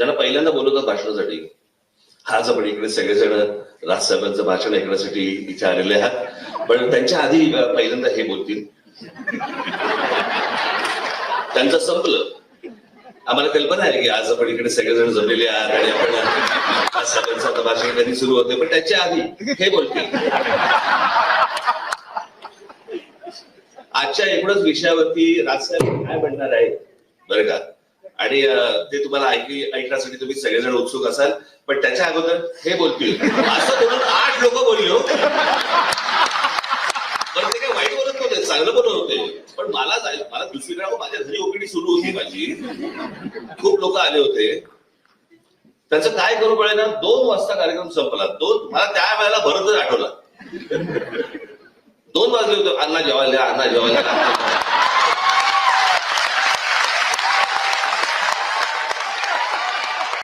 ज्यांना पहिल्यांदा बोलवतात भाषणासाठी. आज आपण इकडे सगळेजण राजसाहेबांचं भाषण ऐकण्यासाठी इथे आलेले आहात. पण त्यांच्या आधी पहिल्यांदा हे बोलतील. त्यांचं संपलं. आम्हाला कल्पना आहे की आज आपण इकडे सगळेजण जमलेले आहात आणि आपण राजसाहेबांचं आता भाषण कधी सुरू होते पण त्याच्या आधी हे बोलतील. आजच्या एकूणच विषयावरती राजसाहेब काय म्हणणार आहेत? बरं का? आणि ते तुम्हाला ऐकली ऐकण्यासाठी तुम्ही सगळेजण उत्सुक असाल पण त्याच्या अगोदर हे बोलतील. असं बोलून आठ लोक बोललो हो. पण ते वाईट बोलत नव्हते चांगलं बोलत होते. पण मला जायला मला दुसरीकडे माझ्या घरी ओपीडी सुरू होती माझी. खूप लोक आले होते. त्याचं काय करू कळे ना दोन वाजता कार्यक्रम संपला. दोन मला त्या वेळेला भरतच आठवला. दोन वाजले होते अण्णा जेवायला द्या, अण्णा जेवायला.